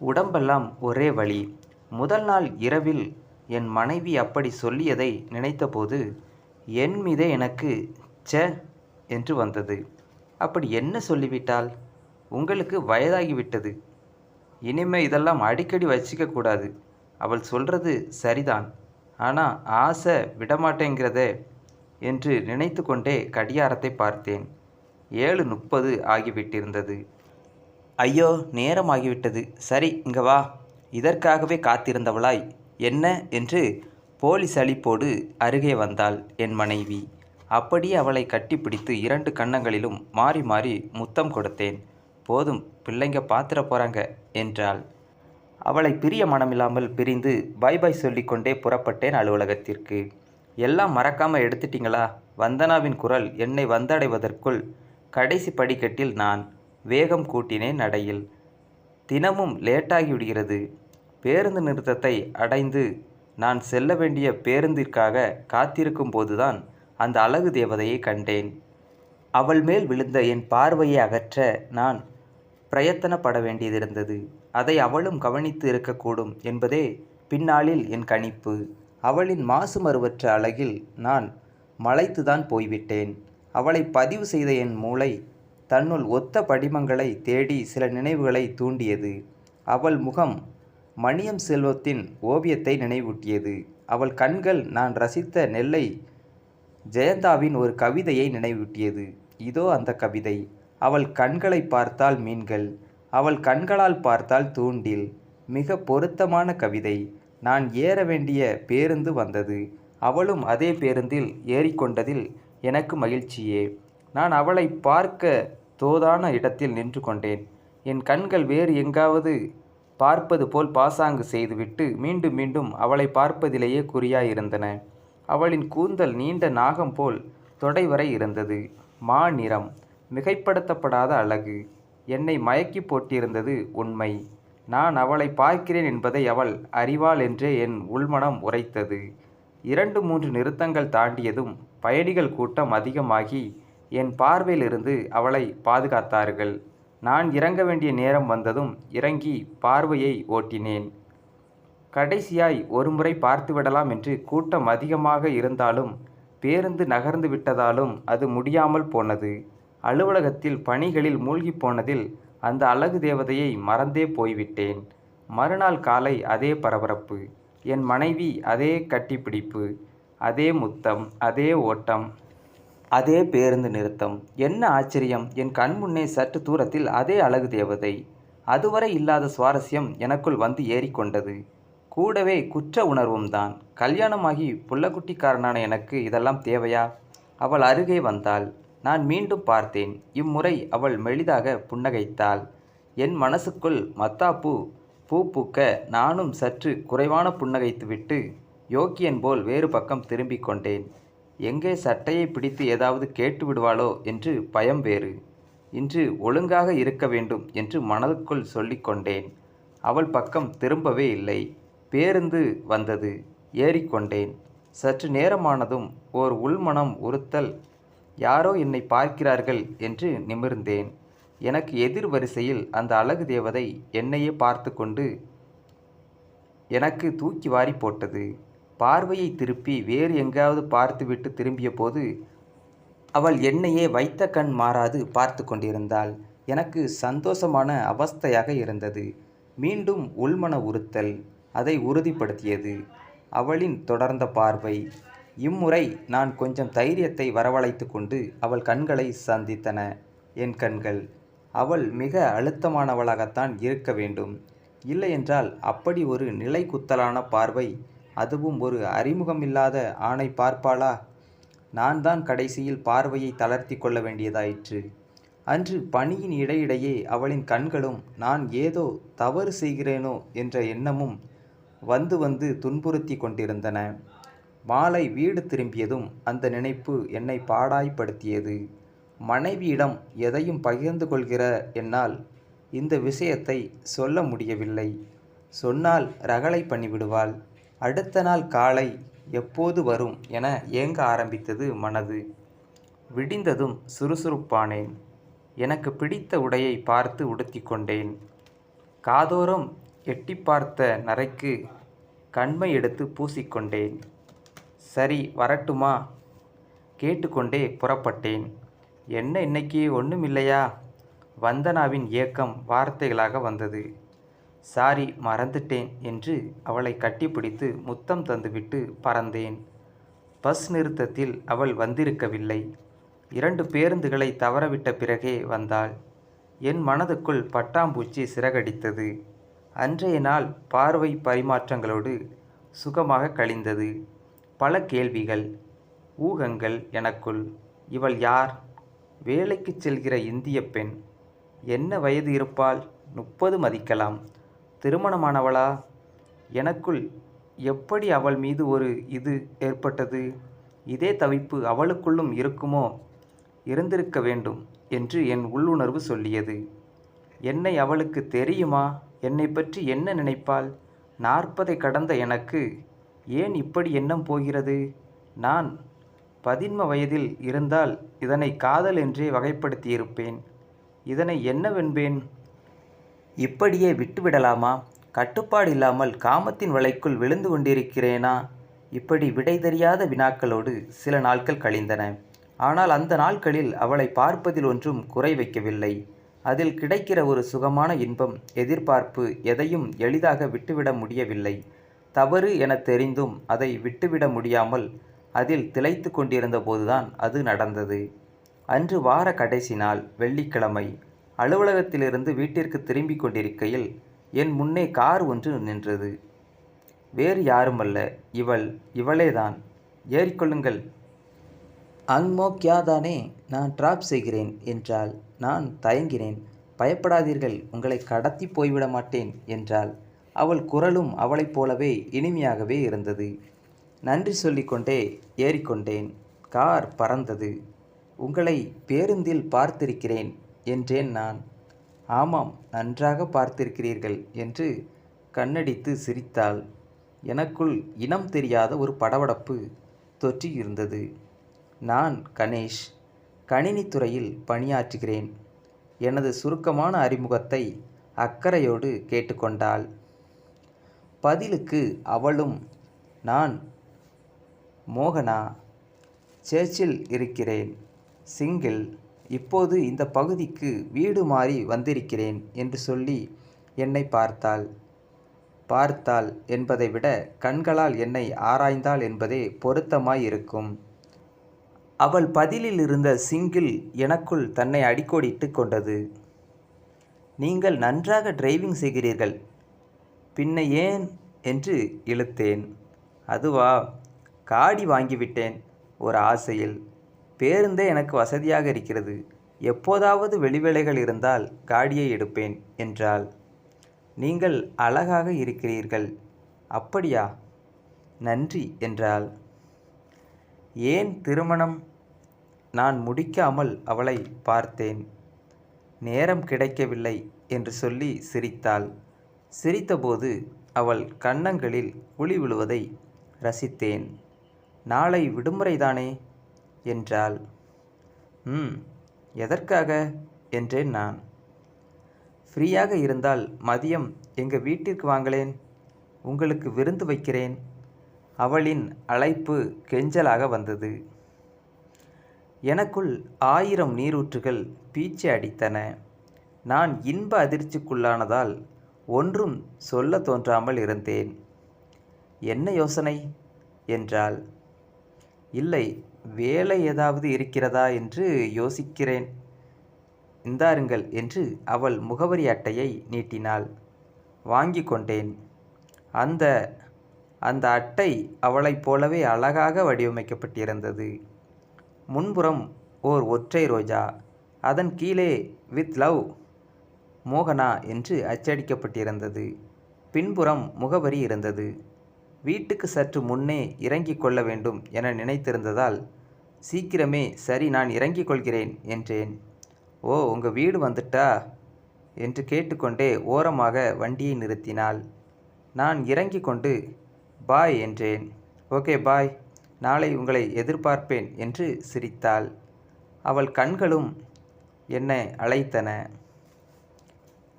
உடம்பெல்லாம் ஒரே வலி முதல் நாள் இரவில் என் மனைவி அப்படி சொல்லியதை நினைத்தபோது என் மீதே எனக்கு ச என்று வந்தது. அப்படி என்ன சொல்லிவிட்டால்? உங்களுக்கு வயதாகிவிட்டது. இனிமே இதெல்லாம் அடிக்கடி வச்சிக்க கூடாது. அவள் சொல்றது சரிதான். ஆனால் ஆசை விடமாட்டேங்கிறதே என்று நினைத்து கொண்டே கடியாரத்தை பார்த்தேன். ஏழு முப்பது ஆகிவிட்டிருந்தது. ஐயோ நேரமாகிவிட்டது. சரி இங்க வா. இதற்காகவே காத்திருந்தவளாய் என்ன? என்று போலீஸ் அளிப்போடு அருகே வந்தாள் என் மனைவி. அப்படியே அவளை கட்டிப்பிடித்து இரண்டு கன்னங்களிலும் மாறி மாறி முத்தம் கொடுத்தேன். போதும் பிள்ளைங்க பாத்திர போகிறாங்க என்றாள். அவளை பிரிய மனமில்லாமல் பிரிந்து பை பை சொல்லிக்கொண்டே புறப்பட்டேன் அலுவலகத்திற்கு. எல்லாம் மறக்காமல் எடுத்துட்டீங்களா? வந்தனாவின் குரல் என்னை வந்தடைவதற்குள் கடைசி படிக்கட்டில் நான் வேகம் கூட்டினேன் நடையில். தினமும் லேட்டாகி விடுகிறது பேருந்து நிறுத்தத்தை அடைந்து நான் செல்ல வேண்டிய பேருந்திற்காக காத்திருக்கும் போதுதான் அந்த அழகு தேவதையை கண்டேன். அவள் மேல் விழுந்த என் பார்வையை அகற்ற நான் பிரயத்தனப்பட வேண்டியதிருந்தது அதை அவளும் கவனித்து இருக்கக்கூடும் என்பதே பின்னாளில் என் கணிப்பு. அவளின் மாசு மறுவற்ற அழகில் நான் மலைத்துதான் போய்விட்டேன். அவளை பதிவு செய்த என் மூளை தன்னுள் ஒத்த படிமங்களை தேடி சில நினைவுகளை தூண்டியது. அவள் முகம் மணியம் செல்வத்தின் ஓவியத்தை நினைவூட்டியது. அவள் கண்கள் நான் ரசித்த நெல்லை ஜெயந்தாவின் ஒரு கவிதையை நினைவூட்டியது. இதோ அந்த கவிதை. அவள் கண்களை பார்த்தால் மீன்கள் அவள் கண்களால் பார்த்தால் தூண்டில். மிக பொருத்தமான கவிதை. நான் ஏற வேண்டிய பேருந்து வந்தது. அவளும் அதே பேருந்தில் ஏறிக்கொண்டதில் எனக்கு மகிழ்ச்சியே. நான் அவளை பார்க்க தோதான இடத்தில் நின்று கொண்டேன். என் கண்கள் வேறு எங்காவது பார்ப்பது போல் பாசாங்கு செய்துவிட்டு மீண்டும் மீண்டும் அவளை பார்ப்பதிலேயே குறியாயிருந்தன. அவளின் கூந்தல் நீண்ட நாகம் போல் தொடை வரை இருந்தது. மா நிறம் மிகைப்படுத்தப்படாத அழகு. என்னை மயக்கி போட்டிருந்தது உண்மை. நான் அவளை பார்க்கிறேன் என்பதை அவள் அறிவாள் என்றே என் உள்மனம் உரைத்தது. இரண்டு மூன்று நிறுத்தங்கள் தாண்டியதும் பயணிகள் கூட்டம் அதிகமாகி என் பார்வையிலிருந்து அவளை பாதுகாத்தார்கள். நான் இறங்க வேண்டிய நேரம் வந்ததும் இறங்கி பார்வையை ஓட்டினேன். கடைசியாய் ஒருமுறை பார்த்துவிடலாம் என்று கூட்டம் அதிகமாக இருந்தாலும் பேருந்து நகர்ந்து விட்டதாலும் அது முடியாமல் போனது. அலுவலகத்தில் பணிகளில் மூழ்கி போனதில் அந்த அழகு தேவதையை மறந்தே போய்விட்டேன். மறுநாள் காலை அதே பரபரப்பு. என் மனைவி அதே கட்டிப்பிடிப்பு. அதே முத்தம். அதே ஓட்டம். அதே பேருந்து நிறுத்தம். என்ன ஆச்சரியம்? என் கண் முன்னே சற்று தூரத்தில் அதே அழகு தேவதை. அதுவரை இல்லாத சுவாரஸ்யம் எனக்குள் வந்து ஏறிக்கொண்டது கூடவே குற்ற உணர்வும் தான். கல்யாணமாகி புள்ளக்குட்டிக்காரனான எனக்கு இதெல்லாம் தேவையா? அவள் அருகே வந்தாள். நான் மீண்டும் பார்த்தேன். இம்முறை அவள் மெளிதாக புன்னகைத்தாள். என் மனசுக்குள் மத்தாப்பூ பூ பூக்க நானும் சற்று குறைவான புன்னகைத்துவிட்டு யோக்கியன் போல் வேறு பக்கம் திரும்பிக் கொண்டேன். எங்கே சட்டையை பிடித்து ஏதாவது கேட்டு விடுவாளோ என்று பயம் வேறு. இன்று ஒழுங்காக இருக்க வேண்டும் என்று மனதுக்குள் சொல்லிக்கொண்டேன் அவள் பக்கம் திரும்பவே இல்லை. பேருந்து வந்தது. ஏறிக்கொண்டேன் சற்று நேரமானதும் ஓர் உள்மனம் உறுத்தல். யாரோ என்னை பார்க்கிறார்கள் என்று நிமிர்ந்தேன். எனக்கு எதிர் வரிசையில் அந்த அழகு தேவதை என்னையே பார்த்து கொண்டு எனக்கு தூக்கி வாரி போட்டது. பார்வையை திருப்பி வேறு எங்காவது பார்த்துவிட்டு திரும்பிய போது அவள் என்னையே வைத்த கண் மாறாது பார்த்து கொண்டிருந்தாள். எனக்கு சந்தோஷமான அவஸ்தையாக இருந்தது. மீண்டும் உள்மன உறுத்தல். அதை உறுதிப்படுத்தியது. அவளின் தொடர்ந்த பார்வை. இம்முறை நான் கொஞ்சம் தைரியத்தை வரவழைத்து கொண்டு அவள் கண்களை சந்தித்தன. என் கண்கள். அவள் மிக அழுத்தமானவளாகத்தான் இருக்க வேண்டும். இல்லையென்றால் அப்படி ஒரு நிலை குத்தலான பார்வை அதுவும் ஒரு அறிமுகமில்லாத ஆணை பார்ப்பாளா? நான் தான் கடைசியில் பார்வையை தளர்த்தி கொள்ள வேண்டியதாயிற்று. அன்று பணியின் இடையிடையே அவளின் கண்களும் நான் ஏதோ தவறு செய்கிறேனோ என்ற எண்ணமும் வந்து வந்து துன்புறுத்தி கொண்டிருந்தன. மாலை வீடு திரும்பியதும் அந்த நினைப்பு என்னை பாடாய்ப்படுத்தியது. மனைவியிடம் எதையும் பகிர்ந்து கொள்கிற என்னால் இந்த விஷயத்தை சொல்ல முடியவில்லை. சொன்னால் ரகளை பண்ணிவிடுவாள். அடுத்த நாள் காலை எப்போது வரும் என ஏங்க ஆரம்பித்தது மனது? விடிந்ததும் சுறுசுறுப்பானேன். எனக்கு பிடித்த உடையை பார்த்து உடுத்திக் கொண்டேன். காதோறும் எட்டி பார்த்த நரைக்கு கண்மை எடுத்து பூசிக்கொண்டேன் சரி வரட்டுமா? கேட்டுக்கொண்டே புறப்பட்டேன். என்ன இன்னைக்கு? ஒன்றும் இல்லையா வந்தனாவின் ஏக்கம் வார்த்தைகளாக வந்தது. சாரி மறந்துட்டேன் என்று அவளை கட்டிப்பிடித்து முத்தம் தந்துவிட்டு பறந்தேன். பஸ் நிறுத்தத்தில் அவள் வந்திருக்கவில்லை. இரண்டு பேருந்துகளை தவறவிட்ட பிறகே வந்தாள். என் மனதுக்குள் பட்டாம்பூச்சி சிறகடித்தது. அன்றைய நாள் பார்வை பரிமாற்றங்களோடு சுகமாக கழிந்தது. பல கேள்விகள் ஊகங்கள் எனக்குள். இவள் யார்? வேலைக்குச் செல்கிற இந்திய பெண். என்ன வயது இருப்பால் முப்பது மதிக்கலாம். திருமணமானவளா? எனக்குள் எப்படி அவள் மீது ஒரு இது ஏற்பட்டது? இதே தவிப்பு அவளுக்குள்ளும் இருக்குமோ? இருந்திருக்க வேண்டும் என்று என் உள்ளுணர்வு சொல்லியது. என்னை அவளுக்கு தெரியுமா? என்னை பற்றி என்ன நினைப்பாள்? நாற்பதை கடந்த எனக்கு ஏன் இப்படி எண்ணம் போகிறது? நான் பதின்ம வயதில் இருந்தால் இதனை காதல் என்றே வகைப்படுத்தியிருப்பேன். இதனை என்னவென்பேன் இப்படியே விட்டுவிடலாமா? கட்டுப்பாடு இல்லாமல் காமத்தின் வலைக்குள் விழுந்து கொண்டிருக்கிறேனா? இப்படி விடை தெரியாத வினாக்களோடு சில நாட்கள் கழிந்தன. ஆனால் அந்த நாட்களில் அவளை பார்ப்பதில் ஒன்றும் குறை வைக்கவில்லை. அதில் கிடைக்கிற ஒரு சுகமான இன்பம் எதிர்பார்ப்பு எதையும் எளிதாக விட்டுவிட முடியவில்லை. தவறு என தெரிந்தும் அதை விட்டுவிட முடியாமல் அதில் திளைத்து கொண்டிருந்த போதுதான் அது நடந்தது. அன்று வார கடைசி நாள் வெள்ளிக்கிழமை. அலுவலகத்திலிருந்து வீட்டிற்கு திரும்பிக் கொண்டிருக்கையில் என் முன்னே கார் ஒன்று நின்றது. வேறு யாருமல்ல இவள் இவளேதான். ஏறிக்கொள்ளுங்கள் அங்மோ நான் டிராப் செய்கிறேன் என்றால் நான் தயங்கினேன். பயப்படாதீர்கள் உங்களை கடத்தி போய்விட மாட்டேன் என்றாள். அவள் குரலும் அவளைப் போலவே இனிமையாகவே இருந்தது. நன்றி சொல்லிக்கொண்டே ஏறிக்கொண்டேன் கார் பறந்தது. உங்களை பேருந்தில் பார்த்திருக்கிறேன். என்றேன் நான். ஆமாம் நன்றாக பார்த்திருக்கிறீர்கள் என்று கண்ணடித்து சிரித்தாள். எனக்குள் இனம் தெரியாத ஒரு படபடப்பு தொற்றியிருந்தது. நான் கணேஷ் கணினித்துறையில் பணியாற்றுகிறேன். எனது சுருக்கமான அறிமுகத்தை அக்கறையோடு கேட்டுக்கொண்டாள். பதிலுக்கு அவளும் நான் மோகனா சேர்ச்சில் இருக்கிறேன் சிங்கிள் இப்போது இந்த பகுதிக்கு வீடு மாறி வந்திருக்கிறேன் என்று சொல்லி என்னை பார்த்தாள். பார்த்தாள் என்பதை விட கண்களால் என்னை ஆராய்ந்தாள் என்பதே பொருத்தமாய் இருக்கும் அவள் பதிலில் இருந்த சிங்கிள் எனக்குள் தன்னை அடிக்கோடிட்டு கொண்டது. நீங்கள் நன்றாக டிரைவிங் செய்கிறீர்கள். பின்ன ஏன்? என்று இழுத்தேன். அதுவா காடி வாங்கிவிட்டேன் ஒரு ஆசையில். பேருந்தே எனக்கு வசதியாக இருக்கிறது. எப்போதாவது வெளிவேளைகள் இருந்தால் காடியை எடுப்பேன் என்றாள். நீங்கள் அழகாக இருக்கிறீர்கள். அப்படியா? நன்றி என்றாள். ஏன் திருமணம்? நான் முடிக்காமல் அவளை பார்த்தேன். நேரம் கிடைக்கவில்லை என்று சொல்லி சிரித்தாள். சிரித்தபோது அவள் கன்னங்களில் குழி விழுவதை ரசித்தேன். நாளை விடுமுறைதானே? என்றாள். ம் எதற்காக? என்றேன் நான். ஃப்ரீயாக இருந்தால் மதியம் எங்கள் வீட்டிற்கு வாங்களேன். உங்களுக்கு விருந்து வைக்கிறேன். அவளின் அழைப்பு கெஞ்சலாக வந்தது. எனக்குள் ஆயிரம் நீரூற்றுகள் பீச்சு அடித்தன. நான் இன்ப அதிர்ச்சிக்குள்ளானதால் ஒன்றும் சொல்ல தோன்றாமல் இருந்தேன். என்ன யோசனை? என்றாள். இல்லை வேலை ஏதாவது இருக்கிறதா என்று யோசிக்கிறேன். இந்தாருங்கள் என்று அவள் முகவரி அட்டையை நீட்டினாள். வாங்கி கொண்டேன். அந்த அந்த அட்டை அவளைப் போலவே அழகாக வடிவமைக்கப்பட்டிருந்தது. முன்புறம் ஓர் ஒற்றை ரோஜா அதன் கீழே வித் லவ் மோகனா என்று அச்சடிக்கப்பட்டிருந்தது. பின்புறம் முகவரி இருந்தது. வீட்டுக்கு சற்று முன்னே இறங்கிக் கொள்ள வேண்டும் என நினைத்திருந்ததால் சீக்கிரமே சரி நான் இறங்கிக் கொள்கிறேன் என்றேன். ஓ உங்கள் வீடு வந்துட்டா? என்று கேட்டுக்கொண்டே ஓரமாக வண்டியை நிறுத்தினாள். நான் இறங்கிக் கொண்டு பாய் என்றேன். Okay bye. நாளை உங்களை எதிர்பார்ப்பேன் என்று சிரித்தாள். அவள் கண்களும் என்னை அழைத்தன.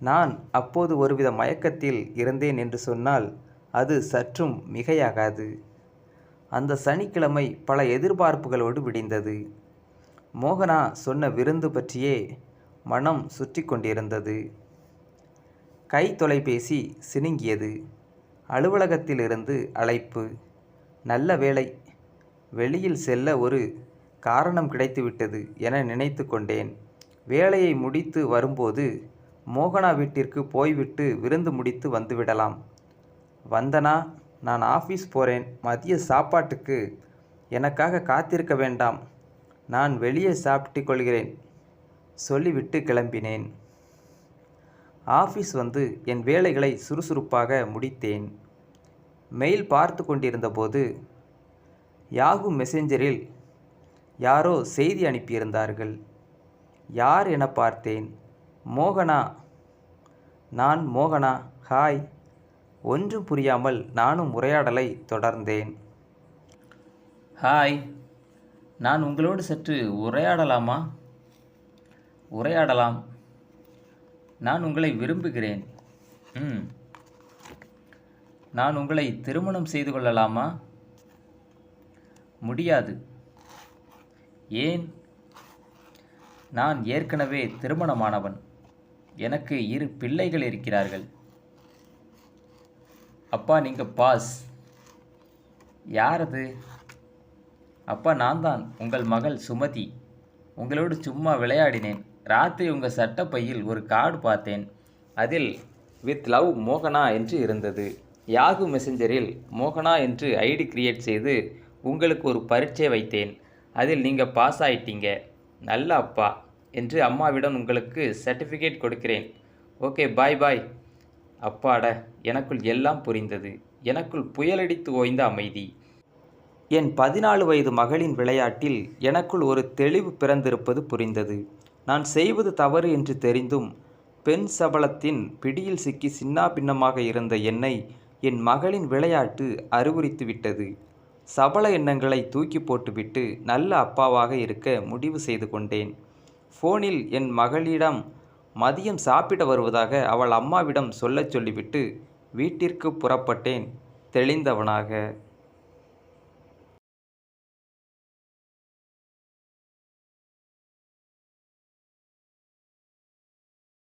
நான் அப்போது ஒருவித மயக்கத்தில் இருந்தேன் என்று சொன்னால் அது சற்றும் மிகையாகாது. அந்த சனிக்கிழமை பல எதிர்பார்ப்புகளோடு விடிந்தது. மோகனா சொன்ன விருந்து பற்றியே மனம் சுற்றி கொண்டிருந்தது. கை தொலைபேசி சினுங்கியது. அலுவலகத்திலிருந்து அழைப்பு. நல்ல வேளை வெளியில் செல்ல ஒரு காரணம் கிடைத்துவிட்டது என நினைத்து கொண்டேன். வேலையை முடித்து வரும்போது மோகனா வீட்டிற்கு போய்விட்டு விருந்து முடித்து வந்துவிடலாம். வந்தனா நான் ஆஃபீஸ் போகிறேன் மதிய சாப்பாட்டுக்கு. எனக்காக காத்திருக்க வேண்டாம். நான் வெளியே சாப்பிட்டு கொள்கிறேன். சொல்லிவிட்டு கிளம்பினேன். ஆஃபீஸ் வந்து என் வேலைகளை சுறுசுறுப்பாக முடித்தேன். மெயில் பார்த்து கொண்டிருந்தபோது யாகு மெசேஞ்சரில் யாரோ செய்தி அனுப்பியிருந்தார்கள். யார் என பார்த்தேன். மோகனா. நான் மோகனா. ஹாய் ஒன்றும் புரியாமல் நானும் உரையாடலை தொடர்ந்தேன். ஹாய் நான் உங்களோடு சற்று உரையாடலாமா? உரையாடலாம். நான் உங்களை விரும்புகிறேன். ம். நான் உங்களை திருமணம் செய்து கொள்ளலாமா? முடியாது. ஏன்? நான் ஏற்கனவே திருமணமானவன். எனக்கு இரு பிள்ளைகள் இருக்கிறார்கள். அப்பா நீங்கள் பாஸ் யார் அது அப்பா நான் தான் உங்கள் மகள் சுமதி. உங்களோடு சும்மா விளையாடினேன். ராத்திரி உங்கள் சட்டப்பையில் ஒரு கார்டு பார்த்தேன். அதில் வித் லவ் மோகனா என்று இருந்தது. யாகு மெசஞ்சரில் மோகனா என்று ஐடி கிரியேட் செய்து உங்களுக்கு ஒரு பரீட்சை வைத்தேன். அதில் நீங்கள் பாஸ் ஆயிட்டீங்க. நல்ல அப்பா என்று அம்மாவிடம் உங்களுக்கு சர்டிஃபிகேட் கொடுக்கிறேன். ஓகே பாய் பாய் அப்பாட எனக்குள் எல்லாம் புரிந்தது. எனக்குள் புயலடித்து ஓய்ந்த அமைதி. என் பதினாலு வயது மகளின் விளையாட்டில் எனக்குள் ஒரு தெளிவு பிறந்திருப்பது புரிந்தது. நான் செய்வது தவறு என்று தெரிந்தும் பெண் சபலத்தின் பிடியில் சிக்கி சின்னாபின்னமாக இருந்த என்னை என் மகளின் விளையாட்டு அறிவுரித்து விட்டது. சபல எண்ணங்களை தூக்கி போட்டுவிட்டு நல்ல அப்பாவாக இருக்க முடிவு செய்து கொண்டேன். ஃபோனில் என் மகளிடம் மதியம் சாப்பிட வருவதாக அவள் அம்மாவிடம் சொல்லச் சொல்லிவிட்டு வீட்டிற்கு புறப்பட்டேன். தெளிந்தவனாக